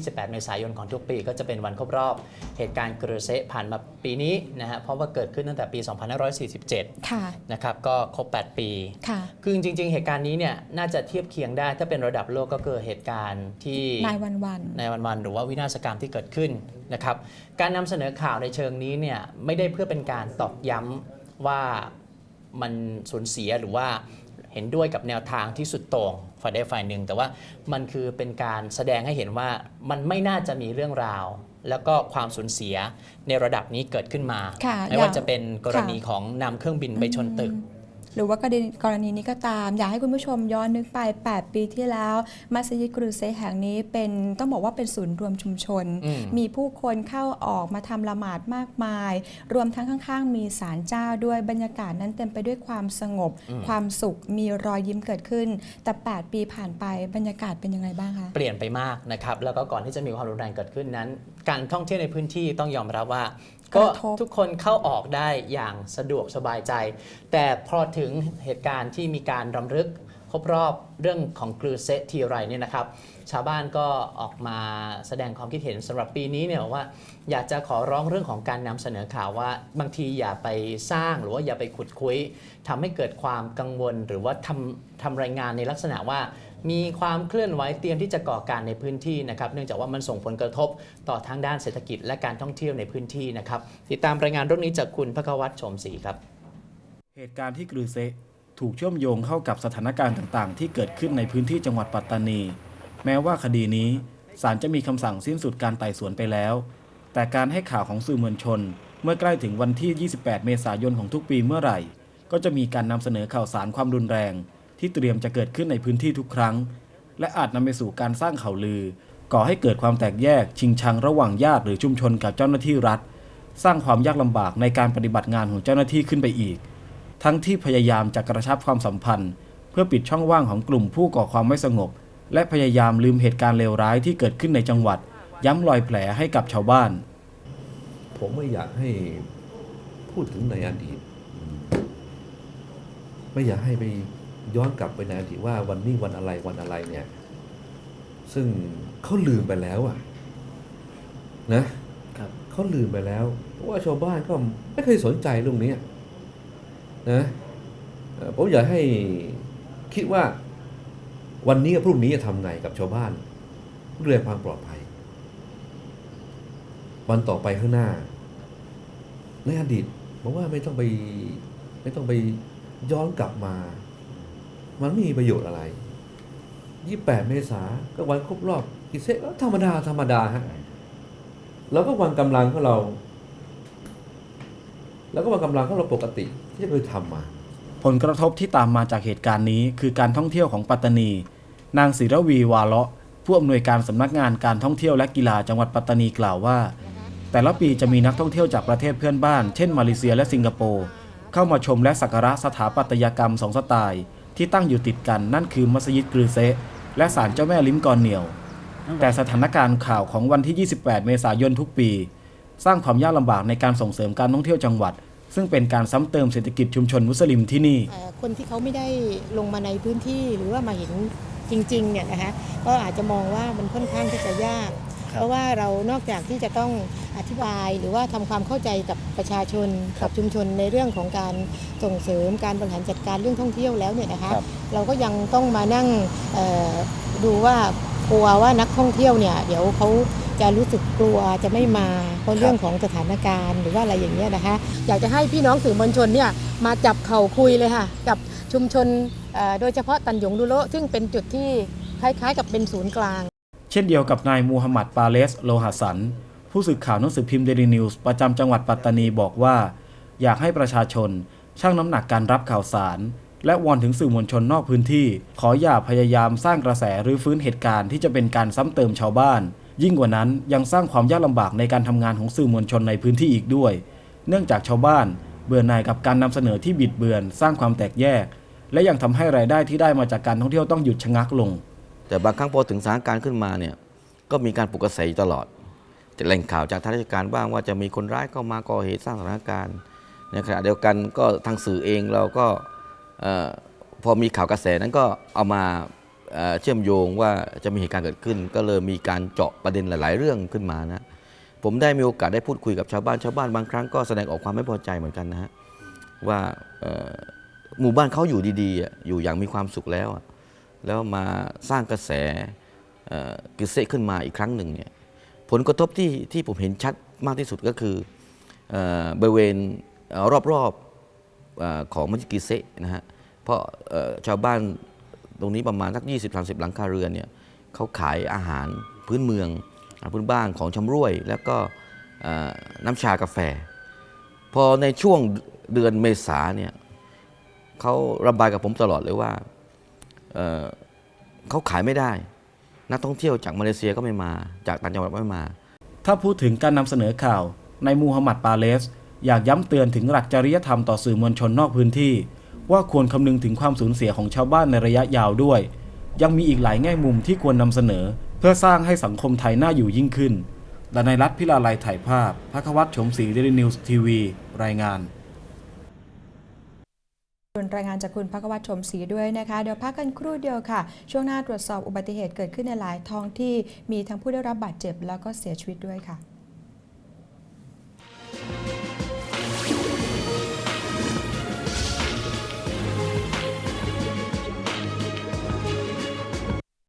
28 เมษายนของทุกปีก็จะเป็นวันครบรอบเหตุการณ์กรือเซะผ่านมาปีนี้นะฮะเพราะว่าเกิดขึ้นตั้งแต่ปี 2547ค่ะนะครับก็ครบ 8 ปีค่ะคือจริง ๆ เหตุการณ์นี้เนี่ยน่าจะเทียบเคียงได้ ถ้าเป็นระดับโลกก็คือเหตุการณ์ที่นายวันวันในวันๆหรือว่าวินาศกรรมที่เกิดขึ้นนะครับการนำเสนอข่าวในเชิงนี้เนี่ยไม่ได้เพื่อเป็นการตอกย้ำว่ามันสูญเสียหรือว่า เห็นด้วยกับแนวทางที่สุดโต่งฝ่ายใดฝ่ายหนึ่ง แต่ว่ามันคือเป็นการแสดงให้เห็นว่ามันไม่น่าจะมีเรื่องราว แล้วก็ความสูญเสียในระดับนี้เกิดขึ้นมา ค่ะไม่ว่าอย่างจะเป็นกรณีค่ะของนำเครื่องบินไปชนตึก หรือว่ากรณีกรณีนี้ก็ตาม อยากให้คุณผู้ชมย้อนนึกไป 8 ปีที่แล้ว มัสยิดกรุเซแห่งนี้เป็นต้องบอกว่าเป็นศูนย์รวมชุมชนอืมมีผู้คนเข้าออกมาทำละหมาดมากมาย รวมทั้งข้างๆ มีศาลเจ้าด้วยบรรยากาศนั้นเต็มไปด้วยความสงบ ความสุขมีรอยยิ้มเกิดขึ้น แต่ 8 ปีผ่านไปบรรยากาศเป็นยังไงบ้างคะเปลี่ยนไปมากนะครับแล้วก็ก่อนที่จะมีความรุนแรงเกิดขึ้นนั้น การท่องเที่ยวในพื้นที่ต้องยอมรับว่า กก็ระทบทุกคนเข้าออกได้อย่างสะดวกสบายใจ แต่พอถึงเหตุการณ์ที่มีการรำลึก ครบรอบเรื่องของกลือเซทีไรเนี่ยนะครับ ชาวบ้านก็ออกมาแสดงความคิดเห็นสำหรับปีนี้เนี่ยบอกว่า อยากจะขอร้องเรื่องของการนำเสนอข่าวว่า บางทีอย่าไปสร้างหรือว่าอย่าไปขุดคุยทำให้เกิดความกังวล หรือว่าทำทำรายงานในลักษณะว่ามีความเคลื่อนไหวเตรียมที่จะก่อการในพื้นที่นะครับ เนื่องจากว่ามันส่งผลกระทบต่อทางด้านเศรษฐกิจและการท่องเที่ยวในพื้นที่นะครับ ติดตามรายงานเรื่องนี้จากคุณพกวัตรชมศรีครับ เหตุการณ์ที่กรือเซ ถูกเชื่อมโยงเข้ากับสถานการณ์ต่างๆ ที่เกิดขึ้นในพื้นที่จังหวัดปัตตานี แม้ว่าคดีนี้ศาลจะมีคำสั่งสิ้นสุดการไต่สวนไปแล้ว แต่การให้ข่าวของสื่อมวลชน เมื่อใกล้ถึงวันที่ 28 เมษายนของทุกปีเมื่อไหร่ ก็จะมีการนำเสนอข่าวสารความรุนแรง ที่เตรียมจะเกิดขึ้นในพื้นที่ทุกครั้ง และอาจนำไปสู่การสร้างข่าวลือ ก่อให้เกิดความแตกแยก ชิงชังระหว่างญาติหรือชุมชนกับเจ้าหน้าที่รัฐ สร้างความยากลำบากในการปฏิบัติงานของเจ้าหน้าที่ขึ้นไปอีก ทั้งที่พยายามจะกระชับความสัมพันธ์ เพื่อปิดช่องว่างของกลุ่มผู้ก่อความไม่สงบ และพยายามลืมเหตุการณ์เลวร้ายที่เกิดขึ้นในจังหวัด ย้ำรอยแผลให้กับชาวบ้าน ผมไม่อยากให้พูดถึงในอดีตอืมไม่อยากให้ไปย้อนกลับไปในอดีตว่าวันนี้วันอะไรวันอะไรเนี่ย ซึ่งเขาลืมไปแล้วอะ นะครับเขาลืมไปแล้วเพราะว่าชาวบ้านก็ไม่เคยสนใจเรื่องนี้ นะเอ่อผมอยากให้คิดว่าวันนี้กับพรุ่งนี้จะทำไงกับชาวบ้านเรื่องความปลอดภัย วันต่อไปข้างหน้า ในอดีตผมว่าไม่ต้องไปไม่ต้องไปย้อนกลับมา มันไม่มีประโยชน์อะไร 28 เมษาก็วันครบรอบกิเซก็ธรรมดาธรรมดาฮะแล้วก็วันกำลังของเรา แล้วก็วันกำลังของเราปกติที่เคยทำมา ผลกระทบที่ตามมาจากเหตุการณ์นี้ คือการท่องเที่ยวของปัตตานี นางศิรวีวาเลาะผู้อำนวยการสำนักงานการท่องเที่ยวและกีฬาจังหวัดปัตตานีกล่าวว่า แต่ละปีจะมีนักท่องเที่ยวจากประเทศเพื่อนบ้าน เช่นมาเลเซียและสิงคโปร์เข้ามาชมและสักการะสถาปัตยกรรมสองสไตล์ ที่ตั้งอยู่ติดกันนั่นคือมัสยิดกรือเซะและศาลเจ้าแม่ลิ้มกอนเหนียว แต่สถานการณ์ข่าวของวันที่ 28 เมษายนทุกปี สร้างความยากลำบากในการส่งเสริมการท่องเที่ยวจังหวัด ซึ่งเป็นการซ้ำเติมเศรษฐกิจชุมชนมุสลิมที่นี่เอ่อคนที่เขาไม่ได้ลงมาในพื้นที่หรือว่ามาเห็นจริงๆเนี่ยนะคะก็อาจจะมองว่ามันค่อนข้างที่จะยาก เพราะว่าเรานอกจากที่จะต้องอธิบายหรือว่าทำความเข้าใจกับประชาชนกับชุมชนในเรื่องของการส่งเสริมการบริหารจัดการเรื่องท่องเที่ยวแล้วเนี่ยนะคะครับเราก็ยังต้องมานั่งเอ่อดูว่ากลัวว่านักท่องเที่ยวเนี่ยเดี๋ยวเขา จะรู้สึกกลัวจะไม่มาเพราะเรื่องของสถานการณ์หรือว่าอะไรอย่างเงี้ยนะคะ อยากจะให้พี่น้องสื่อมวลชนเนี่ยมาจับเข่าคุยเลยค่ะ กับชุมชนเอ่อโดยเฉพาะตันหยงดูโลซึ่งเป็นจุดที่คล้ายๆ กับเป็นศูนย์กลาง เช่นเดียวกับนายมูฮัมหมัดปาเลสโลหะสัน ผู้สื่อข่าวหนังสือพิมพ์เดลีนิวส์ประจำจังหวัดปัตตานีบอกว่า อยากให้ประชาชนชั่งน้ำหนักการรับข่าวสาร และวอนถึงสื่อมวลชนนอกพื้นที่ ขออย่าพยายามสร้างกระแสหรือฟื้นเหตุการณ์ที่จะเป็นการซ้ำเติมชาวบ้าน ยิ่งกว่านั้นยังสร้างความยากลำบากในการทำงานของสื่อมวลชนในพื้นที่อีกด้วย เนื่องจากชาวบ้าน เบื่อหน่ายกับการนำเสนอที่บิดเบือน สร้างความแตกแยก และยังทำให้รายได้ที่ได้มาจากการท่องเที่ยวต้องหยุดชะงักลง แต่บางครั้งพอถึงสถานการณ์ขึ้นมาเนี่ยก็มีการปลุกกระแสอยู่ตลอดจะแหล่งข่าวจากทางราชการบ้างว่าจะมีคนร้ายเข้ามาก่อเหตุสร้างสถานการณ์ในขณะเดียวกันก็ทางสื่อเองเราก็เอ่อพอมีข่าวกระแสนั้นก็เอามา เชื่อมโยงว่าจะมีเหตุการณ์เกิดขึ้น ก็เลยมีการเจาะประเด็นหลาย ๆ เรื่องขึ้นมานะผมได้มีโอกาสได้พูดคุยกับชาวบ้านชาวบ้านบางครั้งก็แสดงออกความไม่พอใจเหมือนกันนะฮะว่าหมู่บ้านเขาอยู่ดีๆ อยู่อย่างมีความสุขแล้วอะแล้วมาสร้างกระแสกิเซขึ้นมาอีกครั้งหนึ่งเนี่ยผลกระทบที่ที่ผมเห็นชัดมากที่สุดก็คืออบริเวณรอบๆอของมัสยิกิเซนะฮะเพราะชาวบ้าน ตรงนี้ประมาณสัก 20-30 หลังคาเรือนเนี่ยเขาขายอาหารพื้นเมืองอาหารพื้นบ้านของชำร่วย แล้วก็น้ำชากาแฟ พอในช่วงเดือนเมษาเนี่ยเขาระบายกับผมตลอดเลยว่าเเขาขายไม่ได้ นักท่องเที่ยวจากมาเลเซียก็ไม่มา จากต่างจังหวัดไม่มา ถ้าพูดถึงการนำเสนอข่าวในมูฮัมหมัดปาเลส อยากย้ำเตือนถึงหลักจริยธรรมต่อสื่อมวลชนนอกพื้นที่ ว่าควรคำนึงถึงความสูญเสียของชาวบ้านในระยะยาวด้วย ยังมีอีกหลายแง่มุมที่ควรนำเสนอ เพื่อสร้างให้สังคมไทยน่าอยู่ยิ่งขึ้นดนายรัฐพิลาลัยถ่ายภาพพักวัตรชมศรีเดลินิวส์ทีวี รายงานรายงานจากคุณพักวัตรชมศรีด้วยนะคะ เดี๋ยวพักกันครู่เดียวค่ะ ช่วงหน้าตรวจสอบอุบัติเหตุเกิดขึ้นในหลายท้องที่มีทั้งผู้ได้รับบาดเจ็บแล้วก็เสียชีวิตด้วยค่ะ